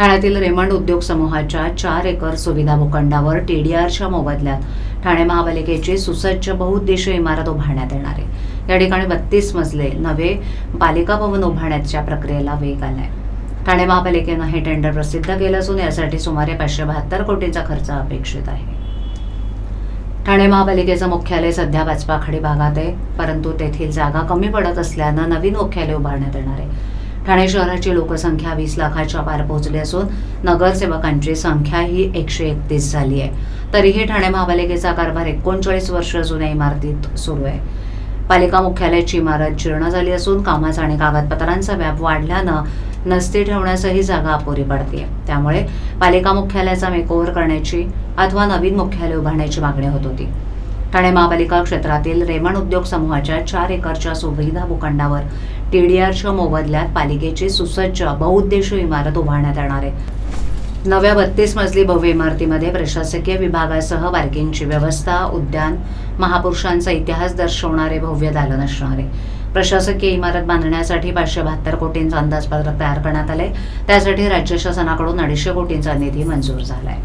ठाण्यातील रेमंड उद्योग समूहाच्या चार एकर सुविधा भूखंडावर टीडीआरच्या मोबदल्यात ठाणे महापालिकेची सुसज्ज बहुउद्देशीय इमारत उभारण्यात येणार आहे. या ठिकाणी बत्तीस मजले नवे पालिका भवन उभारण्याच्या प्रक्रियेला वेग आलाय. ठाणे महापालिकेनं हे टेंडर प्रसिद्ध केलं असून यासाठी सुमारे पाचशे बहात्तर कोटींचा खर्च अपेक्षित आहे. ठाणे महापालिकेचं मुख्यालय सध्या पाचपाखडी भागात आहे परंतु तेथील जागा कमी पडत असल्यानं नवीन मुख्यालय उभारण्यात येणार आहे. ठाणे शहराची लोकसंख्या वीस लाखाच्या पार पोहोचली असून नगरसेवकांची संख्या ही एकशे एकतीस झाली आहे. तरीही ठाणे महापालिकेचा कारभार एकोणचाळीस वर्ष जुन्या इमारतीत सुरू आहे. पालिका मुख्यालयाची इमारत जीर्ण झाली असून कामाचा आणि कागदपत्रांचा व्याप वाढल्यानं नसती ठेवण्यासही जागा अपुरी पडते त्यामुळे पालिका मुख्यालयाचा मेकओव्हर करण्याची अथवा नवीन मुख्यालय उभारण्याची मागणी होत होती. ठाणे महापालिका क्षेत्रातील रेमण उद्योग समूहाच्या चार एकरच्या सुविधा भूखंडावर टीडीआरच्या मोबदल्यात पालिकेची सुसज्ज बहुउद्देशीय इमारत उभारण्यात येणार आहे. नव्या बत्तीस मजली भव्य इमारतीमध्ये प्रशासकीय विभागासह पार्किंगची व्यवस्था उद्यान महापुरुषांचा इतिहास दर्शवणारे भव्य दालन असणार आहे. प्रशासकीय इमारत बांधण्यासाठी पाचशे बहात्तर कोटींचा अंदाजपत्रक तयार करण्यात आले त्यासाठी राज्य शासनाकडून अडीचशे कोटींचा निधी मंजूर झाला आहे